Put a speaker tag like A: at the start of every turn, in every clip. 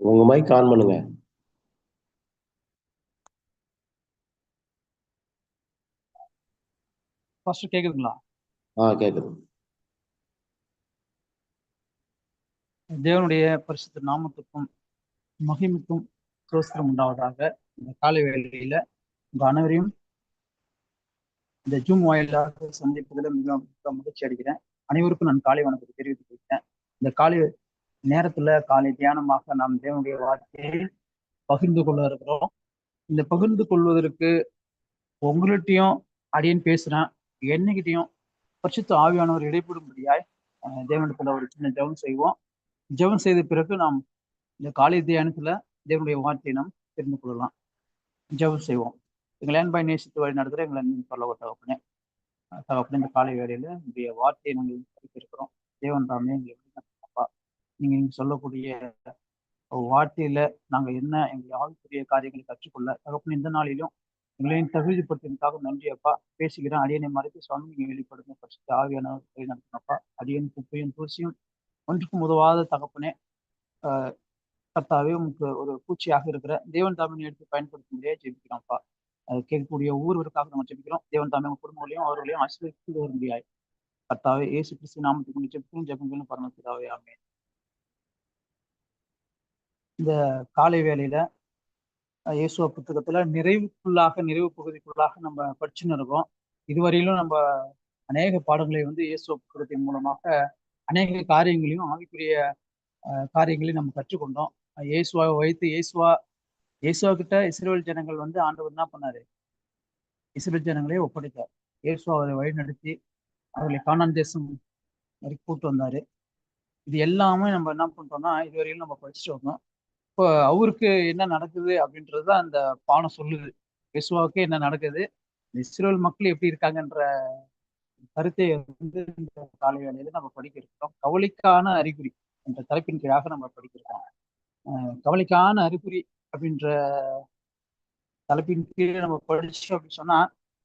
A: உங்க mic on பண்ணுங்க.
B: First கேக்குதுங்களா?
A: ஆ கேக்குது.
B: தேவனுடைய பரிசுத்த நாமத்துக்கும் மகிமைக்கும் சோஸ்திரம் உண்டாவதாக இந்த காலை வேளையில உங்க அனைவரையும் இந்த ஜூம் வாயிலாக சந்திப்பதில் மிக மிக மகிழ்ச்சி அடைகிறேன். அனைவருக்கும் நான் காலை வணக்கத்தை தெரிவித்துக் கொள்கிறேன். இந்த காலை நேரத்துல காலை தியானமாக நாம் தேவனுடைய வார்த்தையை பகிர்ந்து கொள்ள இருக்கிறோம். இந்த பகிர்ந்து கொள்வதற்கு உங்கள்கிட்டையும் அடியன் பேசுறேன். என்னைக்கிட்டையும் பரிசுத்த ஆவியானவர் இடைப்படும்படியாய் அஹ் ஒரு சின்ன ஜெபம் செய்வோம். ஜெபம் செய்த பிறகு நாம் இந்த காலை தியானத்துல தேவனுடைய வார்த்தையை நாம் தெரிந்து கொள்ளலாம். ஜெபம் செய்வோம். எங்களை அன்பாய் நேசித்து வழி நடத்துகிற எங்களை அன்பின் பரலோக தகப்பனே. தகப்பனே இந்த காலை வேலையில உங்களுடைய வார்த்தையை நாங்கள் இருக்கிறோம் தேவன் தாமே எங்களுக்கு நீங்க நீங்க சொல்லக்கூடிய வார்த்தையில நாங்க என்ன எங்களுடைய ஆவிக்குரிய காரியங்களை கற்றுக்கொள்ள தகப்பன் இந்த நாளிலும் எங்களையும் தகுதிப்படுத்தினதுக்காக நன்றி அப்பா. பேசுகிறேன். அடியனை மறைத்து சுவாமி நீங்க வெளிப்படுங்க பரிசுத்த ஆவியானவர் நடத்தினப்பா அடியன் குப்பையும் தூசியும் ஒன்றுக்கும் உதவாத தகப்பனே ஆஹ் கர்த்தாவே உங்களுக்கு ஒரு பூச்சியாக இருக்கிற தேவன் தாமினை எடுத்து பயன்படுத்த முடியாது ஜெபிக்கிறோம்ப்பா. அது கேட்கக்கூடிய ஒவ்வொருவருக்காக நம்ம ஜெபிக்கிறோம். தேவன் தாமே உங்க குடும்பங்களையும் அவர்களையும் ஆசீர்வதித்து வர முடியாது கர்த்தாவே ஏசு கிறிஸ்து நாமத்துக்கு கொண்டு ஜெபிக்கிறோம். ஜெபங்களும் பரமபிதாவே ஆமே இந்த காலை வேளையில இயேசுவ புத்தகத்துல நிறைவுக்குள்ளாக நிறைவு பகுதிக்குள்ளாக நம்ம படிச்சுன்னு இருக்கோம். இதுவரையிலும் நம்ம அநேக பாடங்களை வந்து இயேசுவ புத்தகத்தின் மூலமாக அநேக காரியங்களையும் ஆவிக்குரிய காரியங்களையும் நம்ம கற்றுக்கொண்டோம். இயேசுவாவை வைத்து இயேசுவா இயேசுவா கிட்ட இஸ்ரேல் ஜனங்கள் வந்து ஆண்டவர் என்ன பண்ணாரு? இஸ்ரேல் ஜனங்களே ஒப்படைத்தார். இயேசுவா அவரை வழிநடத்தி அவர்களை காணான் தேசம் வரைக்கும் கூப்பிட்டு வந்தாரு. இது எல்லாமே நம்ம என்ன பண்றோம்னா இதுவரையிலும் நம்ம படிச்சுட்டு வந்தோம். இப்போ அவருக்கு என்ன நடக்குது அப்படின்றது அந்த பானம் சொல்லுது. இயேசுவாவுக்கு என்ன நடக்குது? இஸ்ரேல் மக்கள் எப்படி இருக்காங்கன்ற கருத்தை வந்து இந்த காலை வேலையில நம்ம படிக்க கவலைக்கான அறிகுறி என்ற தலைப்பின் கீழாக நம்ம படிக்கிறோம். கவலைக்கான அறிகுறி அப்படின்ற தலைப்பின் கீழே நம்ம படிச்சோம் அப்படின்னு சொன்னா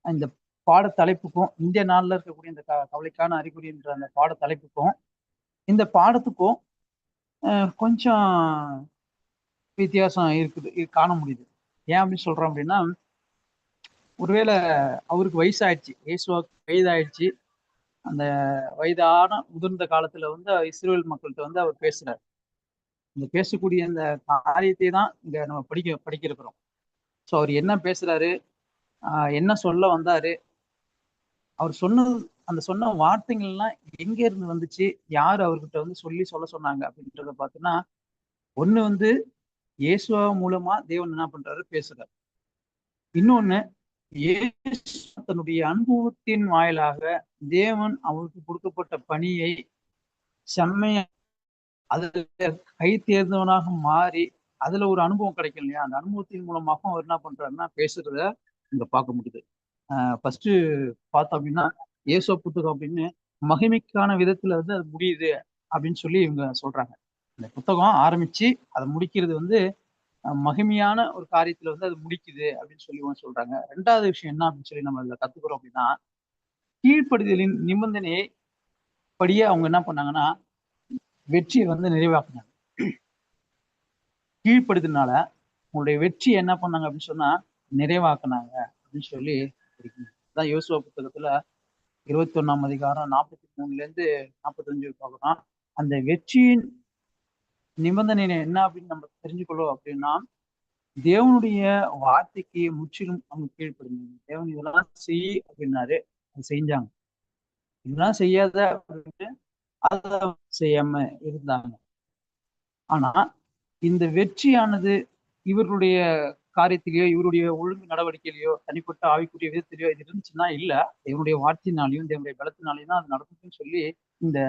B: இந்த பாட தலைப்புக்கும் இந்திய நாள்ல இருக்கக்கூடிய இந்த கவலைக்கான அறிகுறி என்ற அந்த பாட தலைப்புக்கும் இந்த பாடத்துக்கும் கொஞ்சம் வித்தியாசம் இருக்குது காண முடியுது. ஏன் அப்படின்னு சொல்றோம் அப்படின்னா ஒருவேளை அவருக்கு வயசாயிடுச்சு இயேசுவாக்கு வயதாயிடுச்சு அந்த வயதான முதிர்ந்த காலத்துல வந்து இஸ்ரேல் மக்கள்கிட்ட வந்து அவர் பேசுறார். இந்த பேசக்கூடிய அந்த காரியத்தை தான் இங்க நம்ம படிக்க படிக்க இருக்கிறோம் ஸோ அவர் என்ன பேசுறாரு? என்ன சொல்ல வந்தாரு? அவர் சொன்னது அந்த சொன்ன வார்த்தைகள்லாம் எங்க இருந்து வந்துச்சு? யார் அவர்கிட்ட வந்து சொல்லி சொல்ல சொன்னாங்க அப்படின்றத பார்த்தோன்னா ஒண்ணு வந்து இயேசுவா மூலமா தேவன் என்ன பண்றாரு? பேசுறார். இன்னொன்னு தன்னுடைய அனுபவத்தின் வாயிலாக தேவன் அவருக்கு கொடுக்கப்பட்ட பணியை செம்மைய அதுல கை தேர்ந்தவனாக மாறி அதுல ஒரு அனுபவம் கிடைக்கும் இல்லையா? அந்த அனுபவத்தின் மூலமாக அவர் என்ன பண்றாருன்னா பேசுறத இங்க பார்க்க முடியுது. ஆஹ் ஃபர்ஸ்ட் பார்த்தோம் அப்படின்னா ஏசோ புத்தகம் அப்படின்னு மகிமைக்கான விதத்துல வந்து அது முடியுது அப்படின்னு சொல்லி இவங்க சொல்றாங்க. இந்த புத்தகம் ஆரம்பிச்சு அதை முடிக்கிறது வந்து மகிமையான ஒரு காரியத்துல வந்து அது முடிக்குது அப்படின்னு சொல்லி சொல்றாங்க. ரெண்டாவது விஷயம் என்ன அப்படின்னு சொல்லி நம்ம இதுல கத்துக்கிறோம் அப்படின்னா கீழ்ப்படுதலின் நிபந்தனையை படியே அவங்க என்ன பண்ணாங்கன்னா வெற்றியை வந்து நிறைவாக்குனாங்க. கீழ்ப்படுதனால உங்களுடைய வெற்றி என்ன பண்ணாங்க அப்படின்னு சொன்னா நிறைவாக்குனாங்க அப்படின்னு சொல்லி அதான் யோசுவா புத்தகத்துல இருபத்தி ஒன்னாம் அதிகாரம் நாற்பத்தி மூணுல இருந்து நாற்பத்தஞ்சு பார்க்கலாம் அந்த வெற்றியின் நிபந்தனை என்ன அப்படின்னு நம்ம தெரிஞ்சுக்கொள்ளும் அப்படின்னா தேவனுடைய வார்த்தைக்கு முற்றிலும் அவங்க கீழ்ப்படுங்க தேவன் இதெல்லாம் செய் அப்படின்னாரு. அது செஞ்சாங்க. இதெல்லாம் செய்யாத அப்படின்னு அதை செய்யாம இருந்தாங்க. ஆனா இந்த வெற்றியானது இவர்களுடைய காரியத்திலேயோ இவருடைய ஒழுங்கு நடவடிக்கையிலையோ தனிப்பட்ட ஆவிக்குரிய விதத்திலேயோ இது இருந்துச்சுன்னா இல்லை இவருடைய வார்த்தையினாலையும் தேவனுடைய பலத்தினாலையும் தான் அது நடக்குதுன்னு சொல்லி இந்த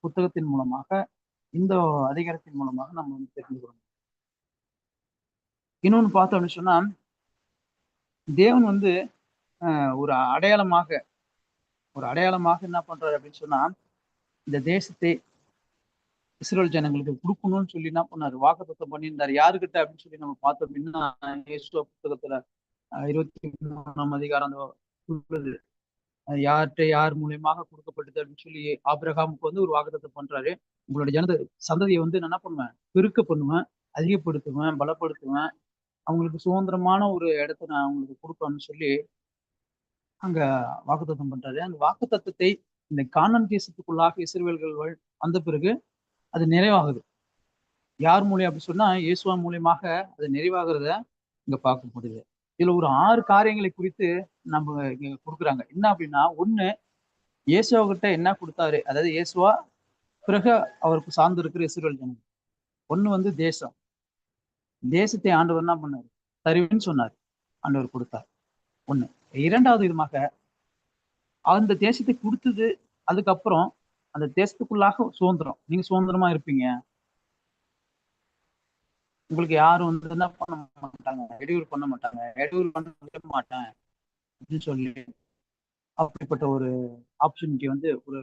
B: புத்தகத்தின் மூலமாக இந்த அதிகாரத்தின் மூலமாக நம்ம வந்து தெரிஞ்சுக்கிறோம். இன்னொன்னு பார்த்தோம் அப்படின்னு சொன்னா தேவன் வந்து ஒரு அடையாளமாக ஒரு அடையாளமாக என்ன பண்றாரு அப்படின்னு சொன்னா இந்த தேசத்தை இஸ்ரேல் ஜனங்களுக்கு கொடுக்கணும்னு சொல்லி என்ன பண்ணாரு? வாக்குத்தம் பண்ணியிருந்தாரு. யாருக்கிட்ட அப்படின்னு சொல்லி நம்ம பார்த்தோம். அப்படின்னா புத்தகத்துல இருபத்தி மூணாம் அதிகாரம் உள்ளது யார்கிட்ட யார் மூலியமாக கொடுக்கப்பட்டது அப்படின்னு சொல்லி ஆபிரகாமுக்கு வந்து ஒரு வாக்குத்தத்தம் பண்றாரு. உங்களுடைய ஜனத சந்ததியை வந்து நான் என்ன பண்ணுவேன்? பெருக்க பண்ணுவேன் அதிகப்படுத்துவேன் பலப்படுத்துவேன். அவங்களுக்கு சுதந்திரமான ஒரு இடத்த நான் அவங்களுக்கு கொடுப்பேன்னு சொல்லி அங்க வாக்குத்தத்தம் பண்றாரு. அந்த வாக்குத்தத்தத்தை இந்த காணன் தேசத்துக்குள்ளாக இஸ்ரவேல்கள் வந்த பிறகு அது நிறைவாகுது. யார் மூலியம் அப்படி சொன்னா இயேசுவா மூலியமாக அது நிறைவாகிறத இங்க பார்க்க முடியுது இதுல ஒரு ஆறு காரியங்களை குறித்து நம்ம இங்க கொடுக்குறாங்க. என்ன அப்படின்னா ஒண்ணு இயேசுவா கிட்ட என்ன கொடுத்தாரு? அதாவது இயேசுவா பிறகு அவருக்கு சார்ந்து இருக்கிற இஸ்ரேல் ஜனம் ஒண்ணு வந்து தேசம். தேசத்தை ஆண்டவர் என்ன பண்ணாரு? தருவின்னு சொன்னார். ஆண்டவர் கொடுத்தார். ஒண்ணு. இரண்டாவது விதமாக அந்த தேசத்தை கொடுத்தது அதுக்கப்புறம் அந்த தேசத்துக்குள்ளாக சுதந்திரம். நீங்க சுதந்திரமா இருப்பீங்க. உங்களுக்கு யாரும் வந்து என்ன பண்ண மாட்டாங்க. இடையூறு பண்ண மாட்டாங்க. இடையூறு பண்ண மாட்டேன் அப்படின்னு சொல்லி அப்படிப்பட்ட ஒரு ஆப்பர்ச்சுனிட்டி வந்து ஒரு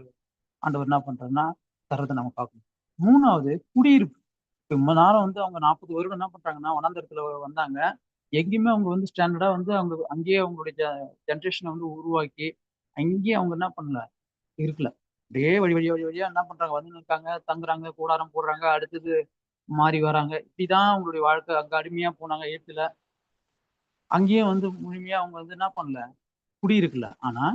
B: ஆண்டவர் என்ன பண்றாருன்னா தர்றதை நம்ம பார்க்கணும். மூணாவது குடியிருப்பு. ரொம்ப நேரம் வந்து அவங்க நாற்பது வருடம் என்ன பண்றாங்கன்னா வனாந்தரத்துல வந்தாங்க. எங்கேயுமே அவங்க வந்து ஸ்டாண்டர்டா வந்து அவங்க அங்கேயே அவங்களுடைய ஜென்ரேஷனை வந்து உருவாக்கி அங்கேயே அவங்க என்ன பண்ணல இருக்கல. அப்படியே வழி வழி வழி வழியா என்ன பண்றாங்க? வந்து இருக்காங்க தங்குறாங்க கூடாரம் போடுறாங்க அடுத்தது மாறி வராங்க. இப்படிதான் அவங்களுடைய வாழ்க்கை அங்க அடிமையா போனாங்க ஏத்துல. அங்கேயும் வந்து முழுமையா அவங்க வந்து என்ன பண்ணல? குடியிருக்கல. ஆனா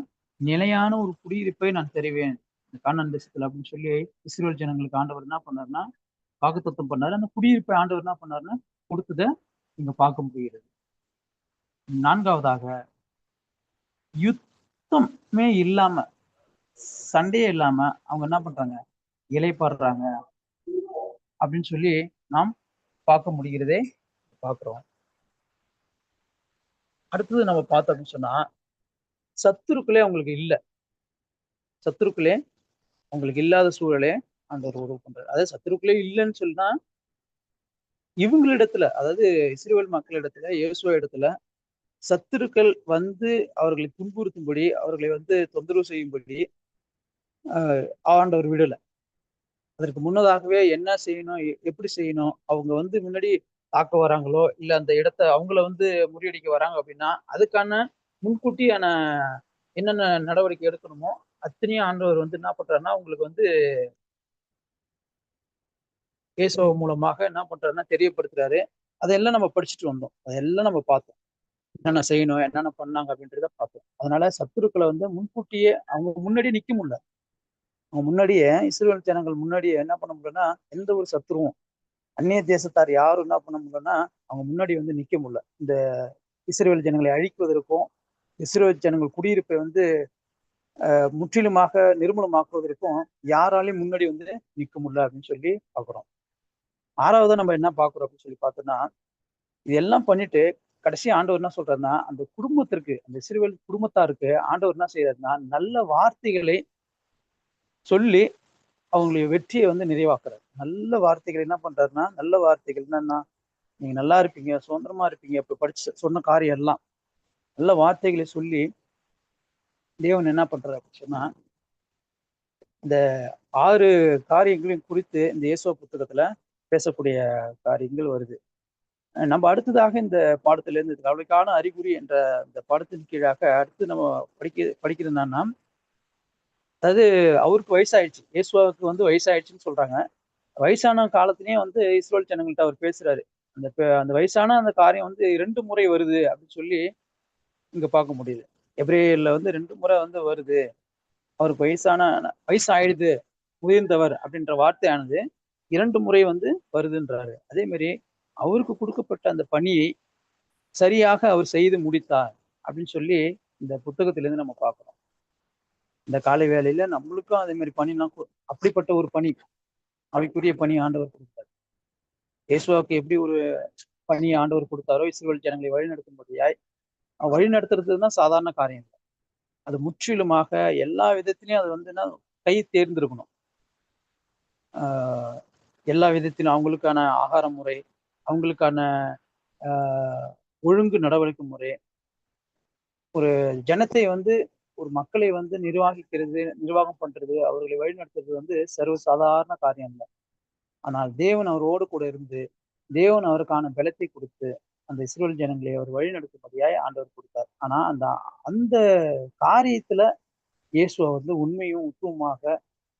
B: நிலையான ஒரு குடியிருப்பை நான் தெரிவேன். இந்த கானான் தேசத்துல அப்படின்னு சொல்லி இஸ்ரேல் ஜனங்களுக்கு ஆண்டவர் என்ன பண்ணாருன்னா வாக்குத்தத்தம் பண்ணாரு. அந்த குடியிருப்பை ஆண்டவர் என்ன பண்ணாருன்னா கொடுத்ததை இங்க பார்க்க முடிகிறது. நான்காவதாக யுத்தமே இல்லாம சண்டையே இல்லாம அவங்க என்ன பண்றாங்க? இலைப்படுறாங்க அப்படின்னு சொல்லி நாம் பார்க்க முடிகிறதே பார்க்கிறோம். அடுத்தது நம்ம பார்த்தோம் அப்படின்னு சொன்னா சத்துருக்களே அவங்களுக்கு இல்லை. சத்துருக்களே அவங்களுக்கு இல்லாத சூழலே அந்த ஒரு உறவு பண்றாரு அதாவது சத்துருக்களே இல்லைன்னு சொன்னா இவங்களிடத்துல அதாவது இஸ்ரேல் மக்களிடத்துல இயேசுவ இடத்துல சத்துருக்கள் வந்து அவர்களை துன்புறுத்தும்படி அவர்களை வந்து தொந்தரவு செய்யும்படி ஆஹ் ஆண்டவர் விடலை. அதற்கு முன்னதாகவே என்ன செய்யணும் எ- எப்படி செய்யணும் அவங்க வந்து முன்னாடி தாக்க வராங்களோ இல்ல அந்த இடத்த அவங்கள வந்து முறியடிக்க வராங்க அப்படின்னா அதுக்கான முன்கூட்டியான என்னென்ன நடவடிக்கை எடுக்கணுமோ அத்தனையும் ஆண்டவர் வந்து என்ன பண்றாருன்னா உங்களுக்கு வந்து கேசவ மூலமாக என்ன பண்றாருன்னா தெரியப்படுத்துறாரு. அதையெல்லாம் நம்ம படிச்சுட்டு வந்தோம். அதெல்லாம் நம்ம பார்த்தோம். என்னென்ன செய்யணும் என்னென்ன பண்ணாங்க அப்படின்றத பார்த்தோம். அதனால சத்துருக்களை வந்து முன்கூட்டியே அவங்க முன்னாடி நிக்க முடியல. அவங்க முன்னாடியே இஸ்ரேல் ஜனங்கள் முன்னாடியே என்ன பண்ண முடியலன்னா எந்த ஒரு சத்துருவும் அந்நிய தேசத்தார் யாரும் என்ன பண்ண முடியலன்னா அவங்க முன்னாடி வந்து நிக்க முடியல. இந்த இஸ்ரேல் ஜனங்களை அழிக்குவதற்கும் இஸ்ரேல் ஜனங்கள் குடியிருப்பை வந்து முற்றிலுமாக நிர்மூலமாக்குவதற்கும் யாராலையும் முன்னாடி வந்து நிக்க முடியல அப்படின்னு சொல்லி பாக்குறோம். ஆறாவது நம்ம என்ன பார்க்குறோம் அப்படின்னு சொல்லி பார்த்தோம்னா இதெல்லாம் பண்ணிட்டு கடைசி ஆண்டவர் என்ன சொல்றாருன்னா அந்த குடும்பத்திற்கு அந்த சிறுவல் குடும்பத்தாருக்கு ஆண்டவர் என்ன செய்யறாருன்னா நல்ல வார்த்தைகளை சொல்லி அவங்களுடைய வெற்றியை வந்து நிறைவாக்குறாரு. நல்ல வார்த்தைகள் என்ன பண்றாருன்னா நல்ல வார்த்தைகள் என்னன்னா நீங்க நல்லா இருப்பீங்க சுதந்திரமா இருப்பீங்க இப்ப படிச்சு சொன்ன காரியம் எல்லாம். நல்ல வார்த்தைகளை சொல்லி தேவன் என்ன பண்றாரு அப்படின்னு சொன்னா இந்த ஆறு காரியங்களையும் குறித்து இந்த இயேசுவ புத்தகத்துல பேசக்கூடிய காரியங்கள் வருது. நம்ம அடுத்ததாக இந்த பாடத்துல இருந்து கவலைக்கான அறிகுறி என்ற இந்த பாடத்தின் கீழாக அடுத்து நம்ம படிக்க படிக்கிறது என்னன்னா அதாவது அவருக்கு வயசாயிடுச்சு. இயேசுவாவுக்கு வந்து வயசாயிடுச்சுன்னு சொல்றாங்க. வயசான காலத்திலேயே வந்து இஸ்ரோல் ஜனங்கள்ட்ட அவர் பேசுறாரு. அந்த அந்த வயசான அந்த காரியம் வந்து ரெண்டு முறை வருது அப்படின்னு சொல்லி இங்க பார்க்க முடியுது. எப்ரேல வந்து ரெண்டு முறை வந்து வருது. அவருக்கு வயசான வயசாயிடுது முதிர்ந்தவர் அப்படின்ற வார்த்தையானது இரண்டு முறை வந்து வருதுன்றாரு. அதே மாதிரி அவருக்கு கொடுக்கப்பட்ட அந்த பணியை சரியாக அவர் செய்து முடித்தார் அப்படின்னு சொல்லி இந்த புத்தகத்திலிருந்து நம்ம பார்க்கிறோம். இந்த காலை வேலையில நம்மளுக்கும் அதே மாதிரி பணிலாம் அப்படிப்பட்ட ஒரு பணி அவைக்குரிய பணி ஆண்டவர் கொடுத்தார். இயேசுவாவுக்கு எப்படி ஒரு பணி ஆண்டவர் கொடுத்தாரோ இஸ்ரேல் ஜனங்களை வழிநடத்தும்படியாய் வழிநடத்துறது தான் சாதாரண காரியம் இல்லை. அது முற்றிலுமாக எல்லா விதத்திலையும் அது வந்து என்ன கை தேர்ந்திருக்கணும். ஆஹ் எல்லா விதத்திலும் அவங்களுக்கான ஆகார முறை அவங்களுக்கான ஆஹ் ஒழுங்கு நடவடிக்கை முறை ஒரு ஜனத்தை வந்து ஒரு மக்களை வந்து நிர்வாகிக்கிறது நிர்வாகம் பண்றது அவர்களை வழிநடத்துறது வந்து சர்வ சாதாரண காரியம் இல்லை. ஆனால் தேவன் அவரோடு கூட இருந்து தேவன் அவருக்கான பலத்தை கொடுத்து அந்த இஸ்ரோல் ஜனங்களை அவர் வழிநடத்தும்படியாய் ஆண்டவர் கொடுத்தார். ஆனா அந்த அந்த காரியத்துல இயேசுவை வந்து உண்மையும் உத்துவமாக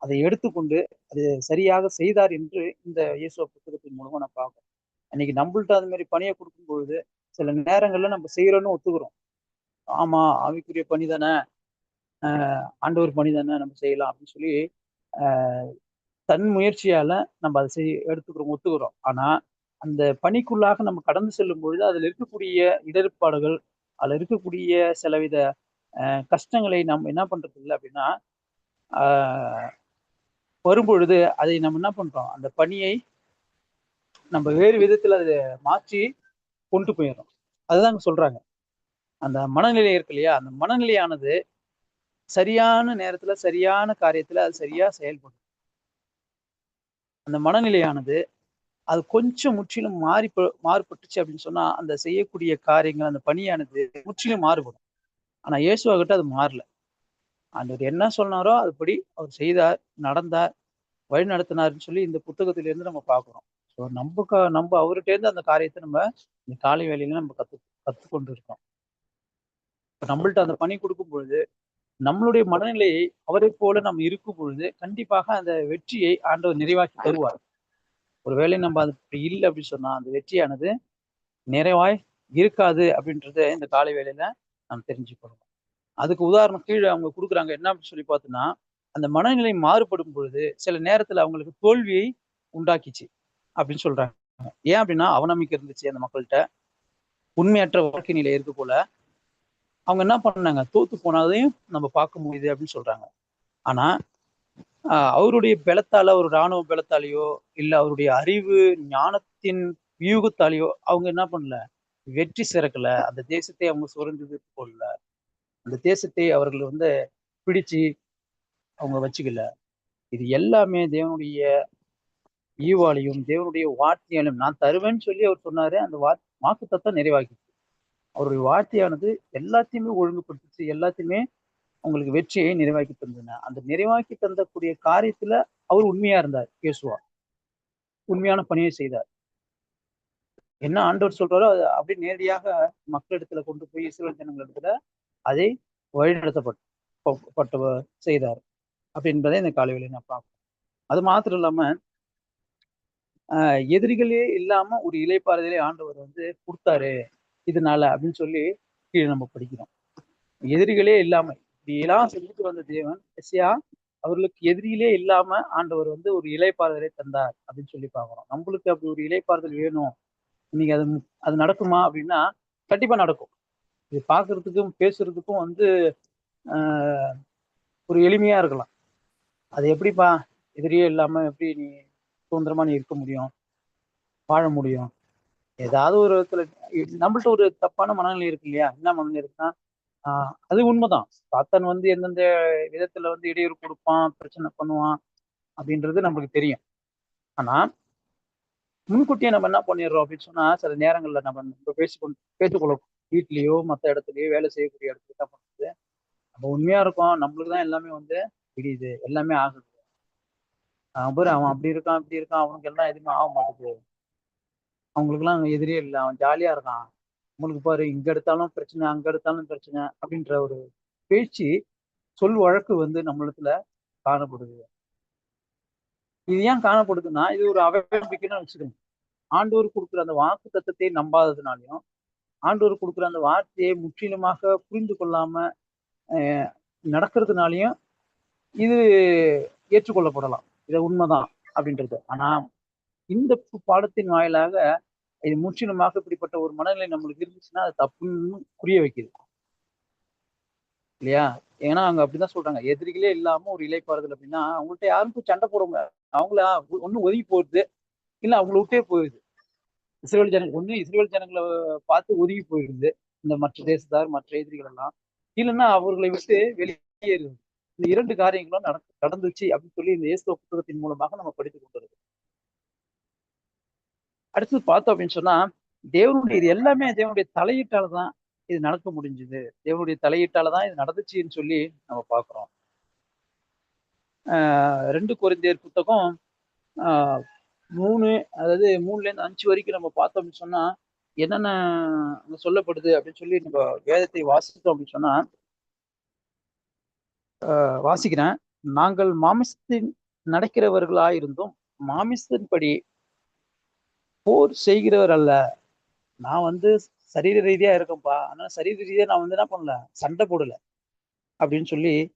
B: அதை எடுத்துக்கொண்டு அது சரியாக செய்தார் என்று இந்த இயேசுவ புத்தகத்தின் மூலமா நான் பார்க்கணும் அன்னைக்கு நம்மள்ட்ட அது மாதிரி பணியை கொடுக்கும் பொழுது சில நேரங்கள்ல நம்ம செய்யறோம்னு ஒத்துக்கிறோம். ஆமா ஆவிக்குரிய பணி தானே. ஆண்டவர் பணி தானே நம்ம செய்யலாம் அப்படின்னு சொல்லி தன் முயற்சியால நம்ம அதை செய் எடுத்துக்கிறோம் ஒத்துக்கிறோம். ஆனா அந்த பணிக்குள்ளாக நம்ம கடந்து செல்லும் பொழுது அதுல இருக்கக்கூடிய இடர்பாடுகள் அதுல இருக்கக்கூடிய சிலவித ஆஹ் கஷ்டங்களை நம்ம என்ன பண்றது இல்லை அப்படின்னா ஆஹ் வரும்பொழுது அதை நம்ம என்ன பண்றோம்? அந்த பணியை நம்ம வேறு விதத்தில் அதை மாற்றி கொண்டு போயிடுறோம். அதுதான் அங்க சொல்றாங்க. அந்த மனநிலை இருக்கு இல்லையா? அந்த மனநிலையானது சரியான நேரத்துல சரியான காரியத்துல அது சரியா செயல்படும். அந்த மனநிலையானது அது கொஞ்சம் முற்றிலும் மாறி மாறுபட்டுச்சு அப்படின்னு சொன்னா அந்த செய்யக்கூடிய காரியங்கள் அந்த பணியானது முற்றிலும் மாறுபடும். ஆனா இயேசுவாகிட்ட அது மாறல. ஆண்டவர் என்ன சொன்னாரோ அதுபடி அவர் செய்தார் நடந்தார் வழி நடத்தினார்னு சொல்லி இந்த புத்தகத்திலிருந்து நம்ம பார்க்குறோம். ஸோ நம்ம க நம்ம அவர்கிட்டேருந்து அந்த காரியத்தை நம்ம இந்த காலை வேலையில நம்ம கத்து கத்துக்கொண்டு இருக்கோம். இப்போ நம்மள்ட்ட அந்த பணி கொடுக்கும் பொழுது நம்மளுடைய மனநிலையை அவரை போல நம்ம இருக்கும் பொழுது கண்டிப்பாக அந்த வெற்றியை ஆண்டவர் நிறைவாக்கி தருவார். ஒருவேளை நம்ம அது இல்லை அப்படின்னு சொன்னா அந்த வெற்றியானது நிறைவாய் இருக்காது அப்படின்றத இந்த காலை வேலையில நாம் தெரிஞ்சுக்கணும். அதுக்கு உதாரணம் கீழே அவங்க கொடுக்குறாங்க. என்ன அப்படின்னு சொல்லி பார்த்தோம்னா அந்த மனநிலை மாறுபடும் பொழுது சில நேரத்துல அவங்களுக்கு தோல்வியை உண்டாக்கிச்சு அப்படின்னு சொல்றாங்க. ஏன் அப்படின்னா அவநம்பிக்கை இருந்துச்சு அந்த மக்கள்கிட்ட. உண்மையற்ற வாழ்க்கை நிலை இருக்கு போல அவங்க என்ன பண்ணாங்க? தோத்து போனதையும் நம்ம பார்க்க முடியுது அப்படின்னு சொல்றாங்க. ஆனா அவருடைய பலத்தால ஒரு இராணுவ பலத்தாலேயோ இல்ல அவருடைய அறிவு ஞானத்தின் வியூகத்தாலேயோ அவங்க என்ன பண்ணல? வெற்றி சிறக்கல. அந்த தேசத்தை அவங்க சுரந்தது போடல அந்த தேசத்தை அவர்கள் வந்து பிடிச்சு அவங்க வச்சுக்கல. இது எல்லாமே தேவனுடைய ஈவாலையும் தேவனுடைய வார்த்தையாலும் நான் தருவேன்னு சொல்லி அவர் சொன்னாரு. அந்த வா வாக்கு தத்தம் நிறைவாக்கிச்சு அவருடைய வார்த்தையானது எல்லாத்தையுமே ஒழுங்குபடுத்துச்சு எல்லாத்தையுமே அவங்களுக்கு வெற்றியை நிறைவாக்கி தந்தன. அந்த நிறைவாக்கி தந்தக்கூடிய காரியத்துல அவர் உண்மையா இருந்தார் இயேசுவா. உண்மையான பணியை செய்தார். என்ன ஆண்டவர் சொல்றாரோ அது அப்படி நேரடியாக மக்களிடத்துல கொண்டு போய் இஸ்ரேல் ஜனங்களிடத்துல அதை வழிநடத்தப்பட்ட செய்தார் அப்படி என்பதை இந்த காலையில நான் பார்ப்போம். அது மாத்திரம் இல்லாம ஆஹ் எதிரிகளே இல்லாம ஒரு இலைப்பாறுதலே ஆண்டவர் வந்து கொடுத்தாரு. இதனால அப்படின்னு சொல்லி கீழே நம்ம படிக்கிறோம். எதிரிகளே இல்லாம இப்படி எல்லாம் செஞ்சுட்டு வந்த தேவன் எஸ்யா அவர்களுக்கு எதிரியிலே இல்லாம ஆண்டவர் வந்து ஒரு இலைப்பாறுதலை தந்தார் அப்படின்னு சொல்லி பார்க்குறோம். நம்மளுக்கு அப்படி ஒரு இலைப்பாறுதல் வேணும். இன்னைக்கு அது அது நடக்குமா அப்படின்னா கண்டிப்பா நடக்கும். இது பார்க்கறதுக்கும் பேசுறதுக்கும் வந்து ஒரு எளிமையா இருக்கலாம். அது எப்படிப்பா எதிரியே இல்லாம எப்படி நீ சுதந்திரமா நீ இருக்க முடியும்? வாழ முடியும்? ஏதாவது ஒரு விதத்துல நம்மள்ட்ட ஒரு தப்பான மனநிலை இருக்கு இல்லையா? என்ன மனநிலை இருக்குன்னா அது உண்மைதான். சாத்தன் வந்து எந்தெந்த விதத்துல வந்து இடையூறு கொடுப்பான் பிரச்சனை பண்ணுவான் அப்படின்றது நம்மளுக்கு தெரியும். ஆனா முன்கூட்டியே நம்ம என்ன பண்ணிடுறோம் அப்படின்னு சொன்னா சில நேரங்கள்ல நம்ம நம்ம பேசிக்கொண்டு பேசிக்கொள்ள வீட்லயோ மற்ற இடத்துலயோ வேலை செய்யக்கூடிய இடத்துல என்ன பண்ணுறது நம்ம உண்மையா இருக்கோம். நம்மளுக்கு தான் எல்லாமே வந்து விடியுது எல்லாமே ஆகுது. அவன் அவன் அப்படி இருக்கான் இப்படி இருக்கான். அவனுக்கு எல்லாம் எதுவுமே ஆக மாட்டேங்குது. அவங்களுக்குலாம் எதிரியே இல்லை. அவன் ஜாலியா இருக்கான். உங்களுக்கு பாரு இங்க எடுத்தாலும் பிரச்சனை அங்க எடுத்தாலும் பிரச்சனை அப்படின்ற ஒரு பேச்சு சொல் வழக்கு வந்து நம்மளத்துல காணப்படுது. இது ஏன் காணப்படுதுன்னா இது ஒரு அவநம்பிக்கைன்னு வச்சுக்கணும் ஆண்டோர் கொடுக்குற அந்த வாக்கு தத்துவத்தை நம்பாததுனாலையும் ஆண்டோர் கொடுக்குற அந்த வார்த்தையை முற்றிலுமாக புரிந்து கொள்ளாம நடக்கிறதுனாலையும் இது ஏற்றுக்கொள்ளப்படலாம். இது உண்மைதான் அப்படின்றது. ஆனா இந்த பாடத்தின் வாயிலாக இது முற்றிலுமாக இப்படிப்பட்ட ஒரு மனநிலை நம்மளுக்கு இருந்துச்சுன்னா அது தப்புன்னு புரிய வைக்குது. இல்லையா? ஏன்னா அங்க அப்படிதான் சொல்றாங்க. எதிரிகளே இல்லாம ஒரு இலைப்பாறுதல் அப்படின்னா அவங்கள்ட்ட யாருக்கும் சண்டை போட முடியாது. அவங்கள ஒண்ணு ஒதுங்கி போயிடுது இல்ல அவங்கள விட்டே போயிடுது. இஸ்ரேல் ஜனங்கள் ஒண்ணு இஸ்ரேல் ஜனங்களை பார்த்து ஒதுங்கி போயிடுது. இந்த மற்ற தேசத்தார் மற்ற எதிரிகள் எல்லாம். இல்லைன்னா அவர்களை விட்டு வெளியேறுது. இந்த இரண்டு காரியங்களும் நடந்துச்சு அப்படின்னு சொல்லி இந்த இயேசு புத்தகத்தின் மூலமாக நம்ம படித்து கொண்டிருக்கோம் அடுத்தது பார்த்தோம் அப்படின்னு சொன்னா தேவனுடைய இது எல்லாமே தேவனுடைய தலையீட்டால தான் இது நடக்க முடிஞ்சுது. தேவனுடைய தலையீட்டால தான் இது நடந்துச்சுன்னு சொல்லி நம்ம பார்க்குறோம். ரெண்டு குறைந்தேர் புத்தகம் மூணு அதாவது மூணுல இருந்து அஞ்சு வரைக்கும் நம்ம பார்த்தோம் அப்படின்னு சொன்னா என்னென்ன சொல்லப்படுது அப்படின்னு சொல்லி நம்ம வேதத்தை வாசித்தோம் அப்படின்னு சொன்னா வாசிக்கிறேன். நாங்கள் மாமிசத்தின் நடக்கிறவர்களாயிருந்தும் மாமிசத்தின்படி போர் செய்கிறவர் அல்ல. நான் வந்து சரீர ரீதியா இருக்கேன்ப்பா. அதனால சரீர ரீதியா நான் வந்து என்ன பண்ணல? சண்டை போடல. அப்படின்னு சொல்லி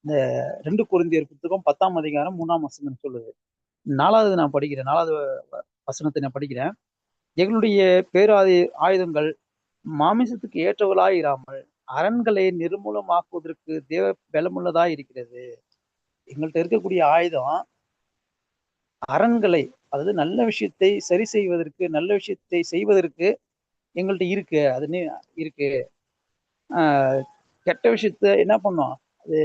B: இந்த ரெண்டு குருந்தியர் புத்தகம் பத்தாம் அதிகாரம் மூணாம் வசனம் சொல்லுது. நாலாவது நான் படிக்கிறேன். நாலாவது வ- வசனத்தை நான் படிக்கிறேன். எங்களுடைய பேராதி ஆயுதங்கள் மாமிசத்துக்கு ஏற்றவளாய் இராமல் அரண்களை நிர்மூலமாக்குவதற்கு தேவ பலமுள்ளதா இருக்கிறது எங்கள்கிட்ட இருக்கக்கூடிய ஆயுதம் அரண்களை அதாவது நல்ல விஷயத்தை சரி செய்வதற்கு நல்ல விஷயத்தை செய்வதற்கு எங்கள்கிட்ட இருக்கு. அது இருக்கு. ஆஹ் கெட்ட விஷயத்த என்ன பண்ணோம்? அது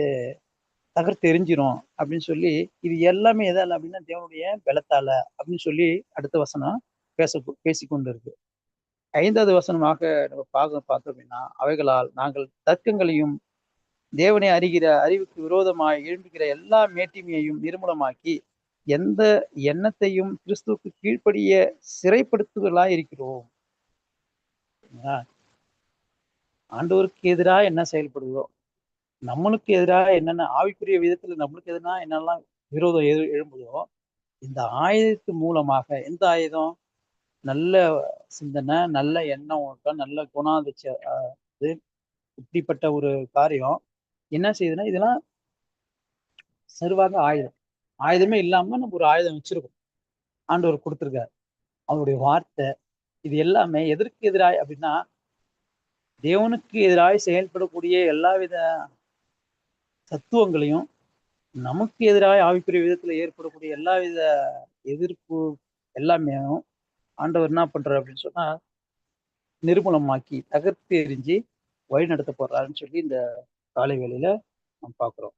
B: தகர்த்து எரிஞ்சிரும் அப்படின்னு சொல்லி இது எல்லாமே எதால அப்படின்னா தேவனுடைய பலத்தால அப்படின்னு சொல்லி அடுத்த வசனம் பேச பேசிக்கொண்டு இருக்கு ஐந்தாவது வசனமாக நம்ம பார்க்க பார்த்தோம் அப்படின்னா அவைகளால் நாங்கள் தர்க்கங்களையும் தேவனை அறிகிற அறிவுக்கு விரோதமாய் எழும்புகிற எல்லா மேட்டிமையையும் நிர்மூலமாக்கி எந்த எண்ணத்தையும் கிறிஸ்துவுக்கு கீழ்ப்படிய சிறைப்படுத்துவர்களாய் இருக்கிறோம் ஆண்டவருக்கு எதிராக என்ன செயல்படுதோ நம்மளுக்கு எதிராக என்னென்ன ஆவிக்குரிய விதத்துல நம்மளுக்கு எதிராக என்னெல்லாம் விரோதம் எழு எழும்புதோ இந்த ஆயுதத்து மூலமாக எந்த ஆயுதம் நல்ல சிந்தனை நல்ல எண்ணம் ஓட்டம் நல்ல குணாதிச்ச இது இப்படிப்பட்ட ஒரு காரியம் என்ன செய்யுதுன்னா இதெல்லாம் சர்வாக ஆயுதம். ஆயுதமே இல்லாம நம்ம ஒரு ஆயுதம் வச்சிருக்கோம். ஆண்டவர் கொடுத்துருக்காரு. அவருடைய வார்த்தை இது எல்லாமே எதற்கு எதிராய் அப்படின்னா தேவனுக்கு எதிராய் செயல்படக்கூடிய எல்லாவித தத்துவங்களையும் நமக்கு எதிராக ஆவிக்குரிய விதத்துல ஏற்படக்கூடிய எல்லாவித எதிர்ப்பு எல்லாமே ஆண்டவர் என்ன பண்றாரு அப்படின்னு சொன்னா நிர்மூலமாக்கி தகர்த்து எரிஞ்சு வழி நடத்த போடுறாருன்னு சொல்லி இந்த காலை வேளையில நம்ம பார்க்குறோம்.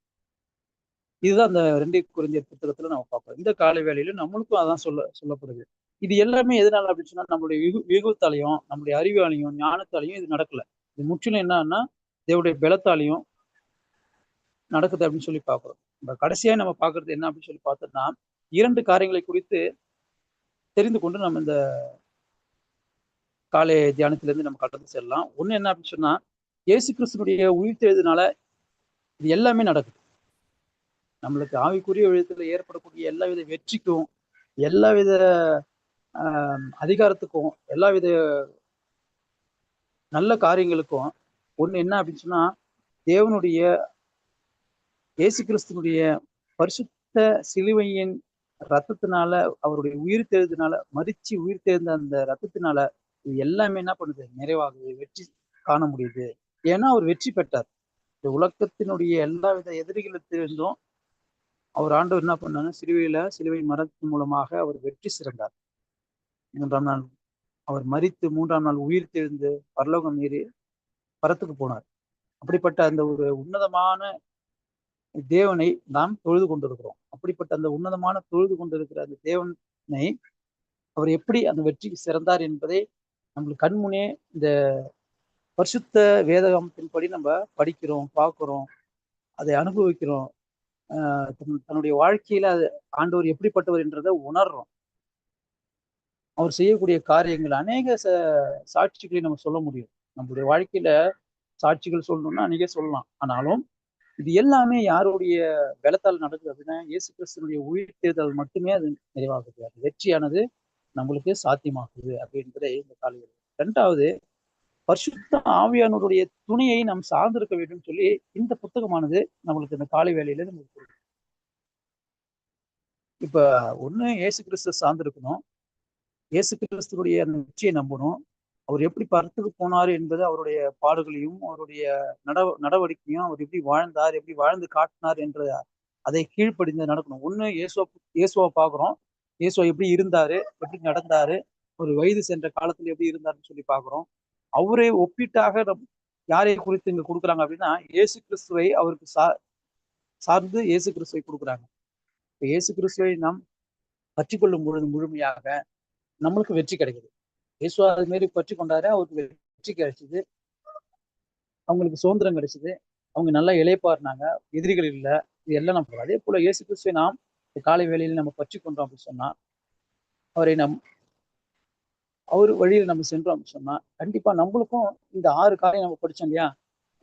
B: இதுதான் அந்த ரெண்டு குறைஞ்ச புத்தகத்துல நம்ம பார்க்கிறோம். இந்த காலை வேலையிலும் நம்மளுக்கும் அதான் சொல்ல சொல்லப்படுது. இது எல்லாமே எதனால அப்படின்னு சொன்னா நம்மளுடைய விகு விகுத்தாலையும் நம்முடைய அறிவாலையும் ஞானத்தாலையும் இது நடக்கல. இது முற்றிலும் என்னன்னா இதோடைய பலத்தாலையும் நடக்குது அப்படின்னு சொல்லி பார்க்கிறோம். இந்த கடைசியா நம்ம பார்க்கறது என்ன அப்படின்னு சொல்லி பார்த்தோம்னா இரண்டு காரியங்களை குறித்து தெரிந்து கொண்டு நம்ம இந்த காலை தியானத்திலிருந்து நம்ம கடந்து செல்லலாம். ஒண்ணு என்ன அப்படின்னு சொன்னா இயேசு கிறிஸ்துனுடைய உயிர்த்தெழுதுனால இது எல்லாமே நடக்குது. நம்மளுக்கு ஆவிக்குரிய விதத்துல ஏற்படக்கூடிய எல்லா வித வெற்றிக்கும் எல்லாவித ஆஹ் அதிகாரத்துக்கும் எல்லா வித நல்ல காரியங்களுக்கும் ஒண்ணு என்ன அப்படின்னு சொன்னா தேவனுடைய இயேசு கிறிஸ்துனுடைய பரிசுத்த சிலுவையின் ரத்தத்தினால அவருடைய உயிர் தெழுதினால மறிச்சு உயிர் தேர்ந்த அந்த ரத்தத்தினால இது எல்லாமே என்ன பண்ணுது? நிறைவாகுது. வெற்றி காண முடியுது. ஏன்னா அவர் வெற்றி பெற்றார். இந்த உலகத்தினுடைய எல்லா வித எதிரிகளிலிருந்தும் அவர் ஆண்டவர் என்ன பண்ணாங்க சிலுவையில சிலுவை மரத்தின் மூலமாக அவர் வெற்றி சிறந்தார். மூன்றாம் நாள் அவர் மறித்து மூன்றாம் நாள் உயிர் தெழுந்து பரலோகம் மீறி பரத்துக்கு போனார். அப்படிப்பட்ட அந்த ஒரு உன்னதமான தேவனை நாம் தொழுது கொண்டிருக்கிறோம். அப்படிப்பட்ட அந்த உன்னதமான தொழுது கொண்டிருக்கிற அந்த தேவனை அவர் எப்படி அந்த வெற்றிக்கு சிறந்தார் என்பதை நம்மளுக்கு கண்முனே இந்த பரிசுத்த வேதகமத்தின்படி நம்ம படிக்கிறோம் பார்க்குறோம் அதை அனுபவிக்கிறோம். தன்னுடைய வாழ்க்கையில அது ஆண்டவர் எப்படிப்பட்டவர் என்றதை உணர்றோம். அவர் செய்யக்கூடிய காரியங்கள் அநேக ச சாட்சிகளை நம்ம சொல்ல முடியும். நம்மளுடைய வாழ்க்கையில சாட்சிகள் சொல்லணும்னா அநேக சொல்லலாம். ஆனாலும் இது எல்லாமே யாருடைய பலத்தால் நடக்குது அப்படின்னா இயேசு கிறிஸ்தனுடைய உயிர் தேர்தல் மட்டுமே அது நிறைவாகுது. அது வெற்றியானது நம்மளுக்கு சாத்தியமாகுது அப்படின்றதை இந்த காலையில். ரெண்டாவது பரிசுத்த ஆவியானவருடைய துணையை நாம் சார்ந்திருக்க வேண்டும் சொல்லி இந்த புத்தகமானது நம்மளுக்கு இந்த காலை வேலையில நம்மளுக்கு கொடுக்கும் இப்ப ஒண்ணு இயேசு கிறிஸ்து சார்ந்திருக்கணும். இயேசு கிறிஸ்துடைய அந்த வெற்றியை நம்பணும். அவர் எப்படி பரத்துக்கு போனார் என்பது அவருடைய பாடுகளையும் அவருடைய நடவ நடவடிக்கையும் அவர் எப்படி வாழ்ந்தார் எப்படி வாழ்ந்து காட்டினார் என்ற அதை கீழ்ப்படிந்து நடக்கணும். ஒண்ணு இயேசுவா இயேசுவா பார்க்குறோம். இயேசுவா எப்படி இருந்தாரு எப்படி நடந்தாரு ஒரு வயது சென்ற காலத்துல எப்படி இருந்தாருன்னு சொல்லி பார்க்குறோம். அவரை ஒப்பீட்டாக நம் யாரை குறித்து இங்க கொடுக்குறாங்க அப்படின்னா இயேசு கிறிஸ்துவை அவருக்கு சா சார்ந்து இயேசு கிறிஸ்துவை கொடுக்குறாங்க. இப்போ இயேசு கிறிஸ்துவை நாம் பற்றி கொள்ளும் பொழுது முழுமையாக நம்மளுக்கு வெற்றி கிடைக்குது. இயேசுவா அது மாரி பற்றி கொண்டாரு அவருக்கு வெற்றி கிடைச்சிது. அவங்களுக்கு சுதந்திரம் கிடைச்சிது. அவங்க நல்லா இழைப்பாருனாங்க. எதிரிகள் இல்லை. இது எல்லாம் நம்ம அதே போல இயேசு கிறிஸ்துவை நாம் காலை வேளையில் நம்ம பற்றி கொண்டோம் அப்படின்னு சொன்னா அவரை நம் அவர் வழியில் நம்ம சென்றோம் அப்படின்னு சொன்னா கண்டிப்பா நம்மளுக்கும் இந்த ஆறு காலையும் நம்ம படிச்சோம் இல்லையா?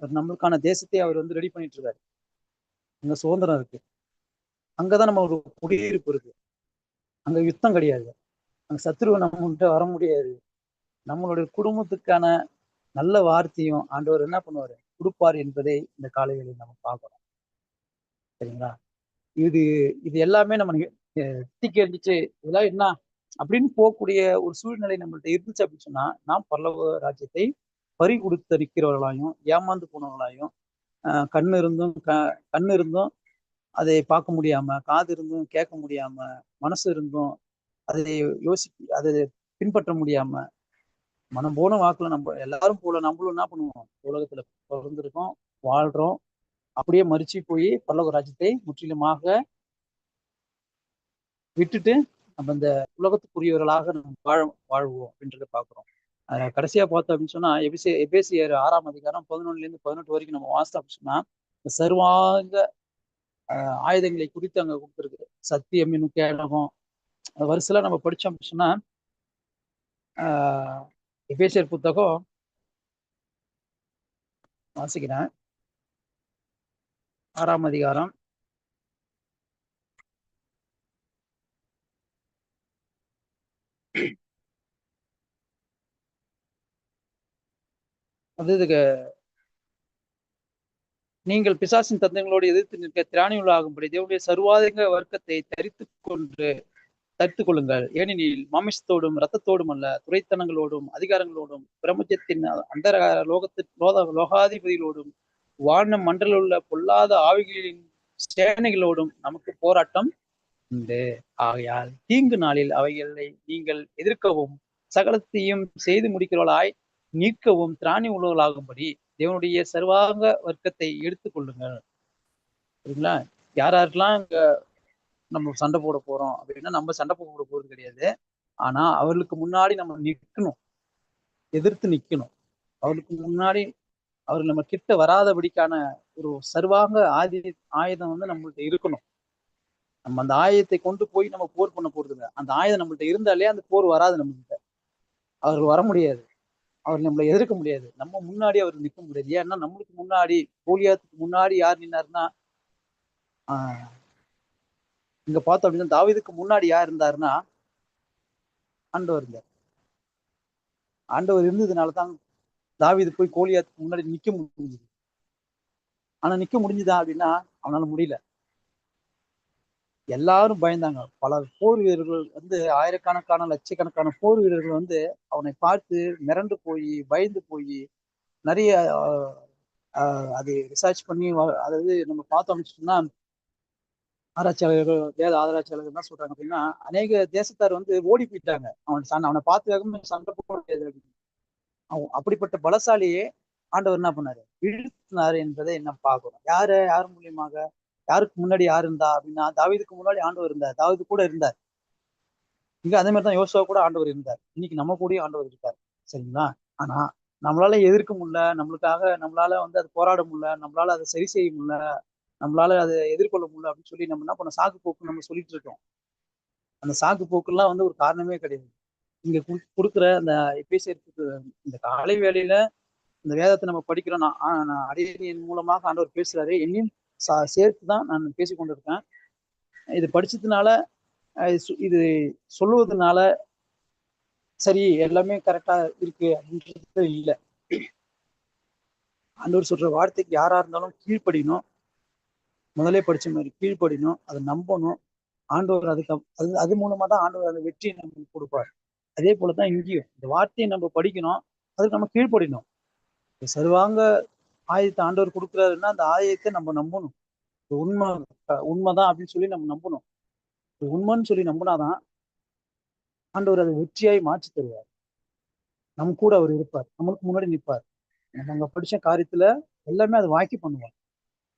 B: அவர் நம்மளுக்கான தேசத்தை அவர் வந்து ரெடி பண்ணிட்டு இருக்காரு. அங்க சுதந்திரம் இருக்கு. அங்கதான் நம்ம ஒரு குடியிருப்பு இருக்கு. அங்க யுத்தம் கிடையாது. அங்க சத்துருவை நம்மகிட்ட வர முடியாது. நம்மளுடைய குடும்பத்துக்கான நல்ல வார்த்தையும் ஆண்டவர் என்ன பண்ணுவாரு? கொடுப்பார் என்பதை இந்த காலைகளில் நம்ம பார்க்கணும் சரிங்களா? இது இது எல்லாமே நம்ம திக்கி எரிஞ்சிச்சு இதெல்லாம் என்ன? அப்படின்னு போகக்கூடிய ஒரு சூழ்நிலை நம்மள்ட்ட இருந்துச்சு அப்படின்னு சொன்னா நாம் பல்லவ ராஜ்யத்தை பறி கொடுத்து நிற்கிறவர்களாயும் ஏமாந்து போனவர்களாயும் ஆஹ் கண் இருந்தும் க கண் இருந்தும் அதை பார்க்க முடியாம காது இருந்தும் கேட்க முடியாம மனசு இருந்தும் அதை யோசி அதை பின்பற்ற முடியாம மனம் போன வாக்குல நம்ம எல்லாரும் போல நம்மளும் என்ன பண்ணுவோம்? உலகத்துல பிறந்திருக்கோம் வாழ்றோம். அப்படியே மறிச்சு போய் பல்லவ ராஜ்யத்தை முற்றிலுமாக விட்டுட்டு நம்ம இந்த உலகத்துக்குரியவர்களாக நம்ம வாழ வாழ்வோம் அப்படின்றத பாக்குறோம் கடைசியா பார்த்தோம் அப்படின்னு சொன்னா எபிசி எபேசியர் ஆறாம் அதிகாரம் பதினொன்னுல இருந்து பதினெட்டு வரைக்கும் நம்ம வாசித்தோம் அப்படின்னு சொன்னா இந்த சர்வாங்க அஹ் ஆயுதங்களை குறித்து அங்க கொடுத்துருக்கு சத்தியம் என்னும் கேடகம் வரிசையில நம்ம படிச்சோம் அப்படின்னு சொன்னா ஆஹ் எபேசியர் புத்தகம் வாசிக்கிறேன். ஆறாம் அதிகாரம் அது இதுக்கு நீங்கள் பிசாசின் தந்தங்களோடு எதிர்த்து நிற்க திராணியுள்ளாகும்படி தேவனுடைய சர்வாதிக வர்க்கத்தை தரித்து கொண்டு தரித்து கொள்ளுங்கள். ஏனெனில் மாமிசத்தோடும் ரத்தத்தோடும் அல்ல துறைத்தனங்களோடும் அதிகாரங்களோடும் பிரபஞ்சத்தின் அந்த லோகத்து லோக லோகாதிபதிகளோடும் வான மண்டலில் உள்ள பொல்லாத ஆவிகளின் சேனைகளோடும் நமக்கு போராட்டம் உண்டு. ஆகையால் தீங்கு நாளில் அவைகளை நீங்கள் எதிர்க்கவும் சகலத்தையும் செய்து முடிக்கிறவளாய் நீக்கவும் திராணி உள்ளவர்களாகும்படி தேவனுடைய சர்வாங்க வர்க்கத்தை எடுத்துக்கொள்ளுங்கள் சரிங்களா யார் யாருக்கெல்லாம் இங்க நம்ம சண்டை போட போறோம் அப்படின்னா நம்ம சண்டை போட போறது கிடையாது. ஆனா அவர்களுக்கு முன்னாடி நம்ம நிற்கணும். எதிர்த்து நிக்கணும் அவர்களுக்கு முன்னாடி அவர்கள் நம்ம கிட்ட வராதபடிக்கான ஒரு சர்வாங்க ஆதி ஆயுதம் வந்து நம்மள்ட்ட இருக்கணும். நம்ம அந்த ஆயுதத்தை கொண்டு போய் நம்ம போர் பண்ண போறதுங்க அந்த ஆயுதம் நம்மள்ட்ட இருந்தாலே அந்த போர் வராது நம்மகிட்ட அவர்கள் வர முடியாது. அவர் நம்மளை எதிர்க்க முடியாது. நம்ம முன்னாடி அவர் நிற்க முடியாது. ஏன்னா நம்மளுக்கு முன்னாடி கோலியாத்துக்கு முன்னாடி யார் நின்னாருன்னா ஆஹ் இங்க பார்த்தோம் அப்படின்னா தாவிதுக்கு முன்னாடி யார் இருந்தாருன்னா ஆண்டவர் இருந்தார். ஆண்டவர் இருந்ததுனால தான் போய் கோலியாத்துக்கு முன்னாடி நிக்க முடிஞ்சது. ஆனா நிக்க முடிஞ்சுதா அப்படின்னா அவனால முடியல. எல்லாரும் பயந்தாங்க. பல போர் வீரர்கள் வந்து ஆயிரக்கணக்கான லட்சக்கணக்கான போர் வீரர்கள் வந்து அவனை பார்த்து மிரண்டு போய் பயந்து போய் நிறைய அது ரிசர்ச் பண்ணி அதாவது நம்ம பார்த்தோம் சொன்னா ஆராய்ச்சியாளர்கள் வேத ஆராய்ச்சியாளர்கள் என்ன சொல்றாங்க அப்படின்னா அநேக தேசத்தார் வந்து ஓடி போயிட்டாங்க. அவன் சண்டை அவனை பார்த்துக்காக சண்டை போட முடியாது. அப்படின்னு அவன் அப்படிப்பட்ட பலசாலியே ஆண்டவர் என்ன பண்ணாரு? இழுத்தினாரு என்பதை என்ன பார்க்கணும் யாரு? யார் மூலியமாக? யாருக்கு முன்னாடி யார் இருந்தா? அப்படின்னா தாவிதுக்கு முன்னாடி ஆண்டவர் இருந்தார். தாவிது கூட இருந்தார். இங்க அதே மாதிரி தான் யோசுவா கூட ஆண்டவர் இருந்தார். இன்னைக்கு நம்ம கூடயும் ஆண்டவர் இருக்கார். சரிங்களா? ஆனா நம்மளால எதிர்க்க முடியல. நம்மளுக்காக நம்மளால வந்து அது போராட முடியல. நம்மளால அதை சரி செய்ய முடியல. நம்மளால அதை எதிர்கொள்ள முடியல அப்படின்னு சொல்லி நம்ம என்ன பண்ண சாக்கு போக்கு நம்ம சொல்லிட்டு இருக்கோம். அந்த சாக்கு போக்குலாம் வந்து ஒரு காரணமே கிடையாது. இங்க கொடுக்குற அந்த பேசுறதுக்கு இந்த காலை வேலையில இந்த வேதத்தை நம்ம படிக்கிறோம். நான் அடியனின் மூலமாக ஆண்டவர் பேசுறாரு. என்னையும் சேர்த்து தான் நான் பேசி கொண்டிருக்கேன் இது படிச்சதுனால இது சொல்லுவதனால சரி எல்லாமே கரெக்டா இருக்கு அப்படின்றது இல்லை. ஆண்டவர் சொல்ற வார்த்தைக்கு யாரா இருந்தாலும் கீழ்ப்படினோம் முதலே படிச்ச மாதிரி கீழ்ப்படினோம் அதை நம்பணும். ஆண்டவர் அதுக்கு அது அது மூலமா தான் ஆண்டவர் அந்த வெற்றியை நமக்கு கொடுப்பார். அதே போலதான் இங்கேயும். இந்த வார்த்தையை நம்ம படிக்கணும் அதுக்கு நம்ம கீழ்ப்படினோம் சர்வாங்க ஆயத்தை ஆண்டவர் கொடுக்குறாருன்னா அந்த ஆயத்தை நம்ம நம்பணும். உண்மை உண்மைதான் அப்படின்னு சொல்லி நம்ம நம்பணும். உண்மைன்னு சொல்லி நம்பினாதான் ஆண்டவர் அதை வெற்றியாய் மாற்றி தருவார். நம்ம கூட அவர் இருப்பார். நம்மளுக்கு முன்னாடி நிற்பார். நம்ம படிச்ச காரியத்துல எல்லாமே அதை வாக்கி பண்ணுவார்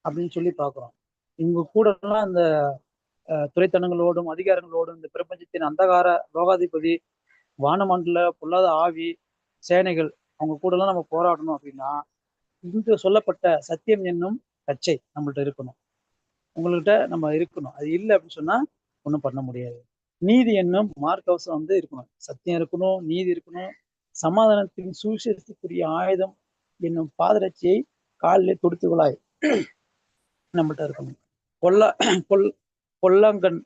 B: அப்படின்னு சொல்லி பாக்குறோம் இவங்க கூட எல்லாம் அந்த துறைத்தனங்களோடும் அதிகாரங்களோடும் இந்த பிரபஞ்சத்தின் அந்தகார லோகாதிபதி வானமண்டல பொல்லாத ஆவி சேனைகள் அவங்க கூட எல்லாம் நம்ம போராடணும் அப்படின்னா இங்கு சொல்லப்பட்ட சத்தியம் என்னும் கச்சை நம்மள்ட்ட இருக்கணும். உங்கள்கிட்ட நம்ம இருக்கணும். அது இல்லை அப்படின்னு சொன்னா ஒன்றும் பண்ண முடியாது. நீதி என்னும் மார்க்கவசம் வந்து இருக்கணும். சத்தியம் இருக்கணும் நீதி இருக்கணும். சமாதானத்தின் சுவிசேஷத்துக்குரிய ஆயுதம் என்னும் பாதரட்சியை காலிலே தொடுத்துகளாய் நம்மள்ட்ட இருக்கணும். கொல்ல கொல் கொல்லங்கன்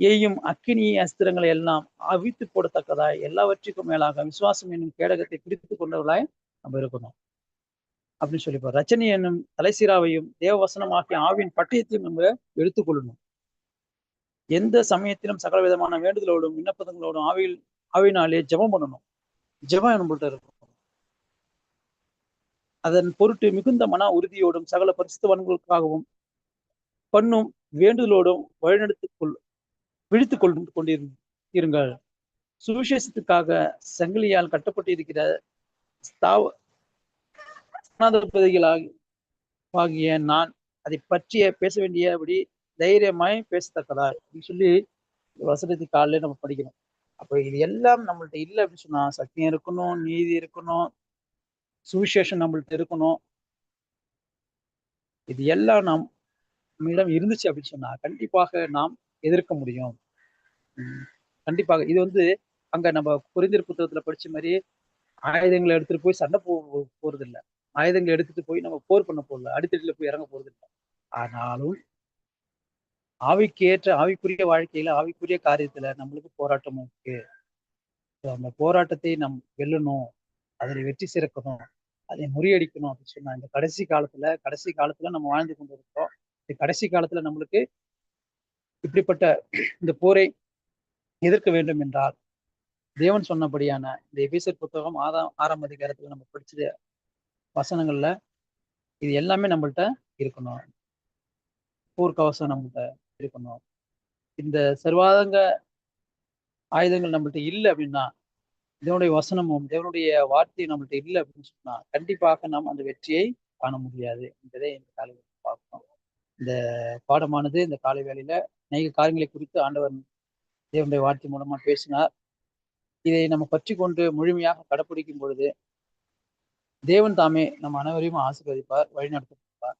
B: எய்யும் அக்கினி அஸ்திரங்களை எல்லாம் அவித்து போடத்தக்கதாய். எல்லாவற்றிற்கும் மேலாக விசுவாசம் என்னும் கேடகத்தை பிடித்து கொண்டவர்களாய் நம்ம இருக்கணும். அப்படின்னு சொல்லிப்போம் ரச்சனை என்னும் தலைசீராவையும் தேவவசனமாகிய ஆவின் பட்டயத்தையும் நம்ம எடுத்துக்கொள்ளணும். எந்த சமயத்திலும் சகல விதமான வேண்டுதலோடும் விண்ணப்பதங்களோடும் ஆவியில் ஆவினாலே ஜெபம் பண்ணணும். ஜெபம் நம்மள்கிட்ட இருக்கும். அதன் பொருட்டு மிகுந்த மன உறுதியோடும் சகல பரிசுத்தவன்களுக்காகவும் பண்ணும் வேண்டுதலோடும் வழிநடத்திக் கொள் விழித்துக் கொண்டு கொண்டிரு இருங்கள். சுவிசேஷத்துக்காக சங்கிலியால் கட்டப்பட்டு இருக்கிற ஸ்தாவ ஆகிய நான் அதை பற்றிய பேச வேண்டியபடி தைரியமாய் பேசத்தக்கதா அப்படின்னு சொல்லி வசனத்தை காலையில நம்ம படிக்கணும். அப்போ இது எல்லாம் நம்மள்ட்ட இல்லை அப்படின்னு சொன்னா சத்தியம் இருக்கணும் நீதி இருக்கணும் சுவிசேஷம் நம்மள்ட்ட இருக்கணும். இது எல்லாம் நாம் நம்மிடம் இருந்துச்சு அப்படின்னு சொன்னா கண்டிப்பாக நாம் எதிர்க்க முடியும். கண்டிப்பாக. இது வந்து அங்க நம்ம குறிந்திரு புத்தகத்துல படிச்ச மாதிரி ஆயுதங்களை எடுத்துட்டு போய் சண்டை போ போறது இல்லை ஆயுதங்களை எடுத்துட்டு போய் நம்ம போர் பண்ண போகல. அடித்தடியில போய் இறங்க போறது இல்லை. ஆனாலும் ஆவிக்கு ஏற்ற ஆவிக்குரிய வாழ்க்கையில ஆவிக்குரிய காரியத்துல நம்மளுக்கு போராட்டம் இருக்கு. அந்த போராட்டத்தை நம் வெல்லணும். அதில் வெற்றி சிறக்கணும். அதை முறியடிக்கணும் அப்படின்னு சொன்னா இந்த கடைசி காலத்துல கடைசி காலத்துல நம்ம வாழ்ந்து கொண்டு இருக்கோம் இந்த கடைசி காலத்துல நம்மளுக்கு இப்படிப்பட்ட இந்த போரை எதிர்க்க வேண்டும் என்றால் தேவன் சொன்னபடியான இந்த எபிசர் புத்தகம் ஆதாம் ஆறாம் அதிகாரத்துல நம்ம படிச்சது வசனங்கள்ல இது எல்லாமே நம்மள்ட்ட இருக்கணும். போர்க்கவசம் நம்மள்ட்ட இருக்கணும். இந்த சர்வாதங்க ஆயுதங்கள் நம்மள்ட்ட இல்லை அப்படின்னா தேவனுடைய வசனமும் தேவனுடைய வார்த்தையும் நம்மள்ட்ட இல்லை அப்படின்னு சொன்னா கண்டிப்பாக நாம் அந்த வெற்றியை காண முடியாது என்பதை இந்த காலை பார்க்கணும். இந்த பாடமானது இந்த காலை வேலையில அநேக காரியங்களை குறித்து ஆண்டவர் தேவனுடைய வார்த்தை மூலமா பேசினார். இதை நம்ம பற்றி கொண்டு முழுமையாக கடைப்பிடிக்கும் பொழுது தேவன் தாமே நம் அனைவரையும் ஆசீர்வதிப்பார் வழிநடத்தப்பார்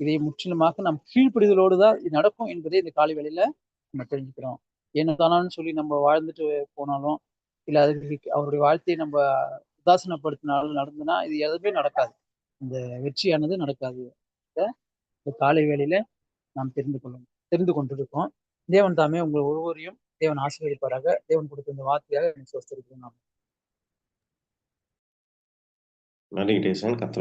B: இதை முற்றிலுமாக நம் கீழ்ப்பிடிதலோடு தான் இது நடக்கும் என்பதை இந்த காலை வேளையில நம்ம தெரிஞ்சுக்கிறோம். என்ன சொல்லி நம்ம வாழ்ந்துட்டு போனாலும் இல்லை அதுக்கு அவருடைய வாழ்த்தையை நம்ம உதாசனப்படுத்தினாலும் நடந்துன்னா இது எதுவுமே நடக்காது. இந்த வெற்றியானது நடக்காது. இந்த காலை வேளையில நாம் தெரிந்து கொள்ளும் தெரிந்து கொண்டிருக்கோம் தேவன் தாமே உங்கள் ஒவ்வொருவரையும் தேவன் ஆசீர்வதிப்பாராக. தேவன் கொடுத்த இந்த வார்த்தையாக எனக்கு சொஸ்திருக்கிறோம் நாம்
A: நன்றி டேசன் கத்திர